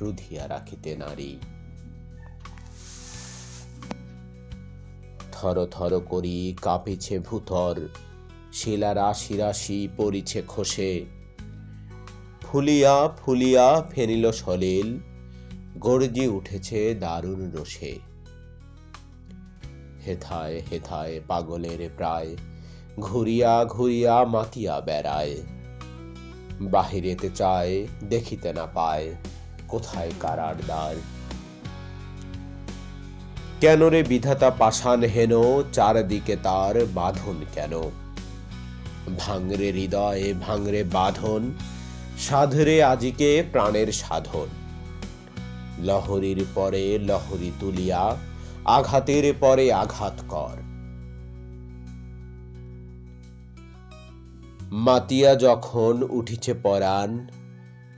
রুধিয়া রাখিতে নারী। থর থর করি কাঁপিছে ভূতর, শিলা রাশি রাশি পড়িছে খসে। ফুলিয়া ফুলিয়া ফেনিল সলিল, গর্জি উঠেছে দারুণ রোষে। হেথায় হেথায় পাগলের প্রায়, ঘুরিয়া ঘুরিয়া মাতিয়া বেড়ায়। বাহিরেতে চায়, দেখিতে না পায়। কোথায় কারার দ্বার? কেন রে বিধাতা পাষাণ হেন, চারদিকে তার বাঁধন কেন? ভাঙরে হৃদয়ে ভাঙরে বাঁধন, সাধরে আজিকে প্রাণের সাধন। লহরীর পরে লহরী তুলিয়া, আঘাতের পরে আঘাত কর। মাতিয়া যখন উঠিছে পরাণ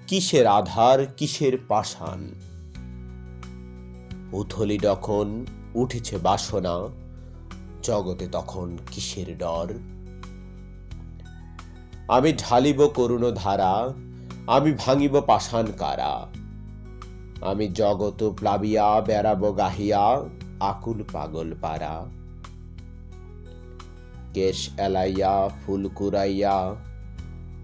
কিসের আধার, কিসের পাষাণ? উথলি যখন উঠেছে বাসনা, জগতে তখন কিসের ডর? আমি ঢালিব করুণ ধারা, আমি ভাঙিব পাষাণ কারা? আমি জগত প্লাবিয়া, বেড়াব গাহিয়া, আকুল পাগল পারা। কেশ এলাইয়া, ফুল কুড়াইয়া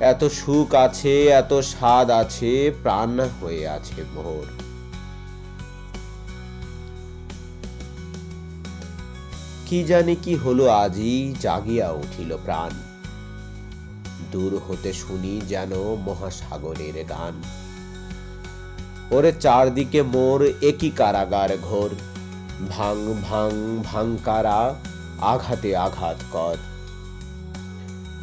এত সুখ আছে, এত স্বাদ আছে, প্রাণ হয়ে আছে মোর। কি জানি কি হলো আজই জাগিয়া উঠিল প্রাণ। দূর হতে শুনি যেন মহাসাগরের গান। ওরে চারদিকে মোর একই কারাগার ঘোর। ভাং ভাং ভাং কারা, আঘাতে আঘাত কর।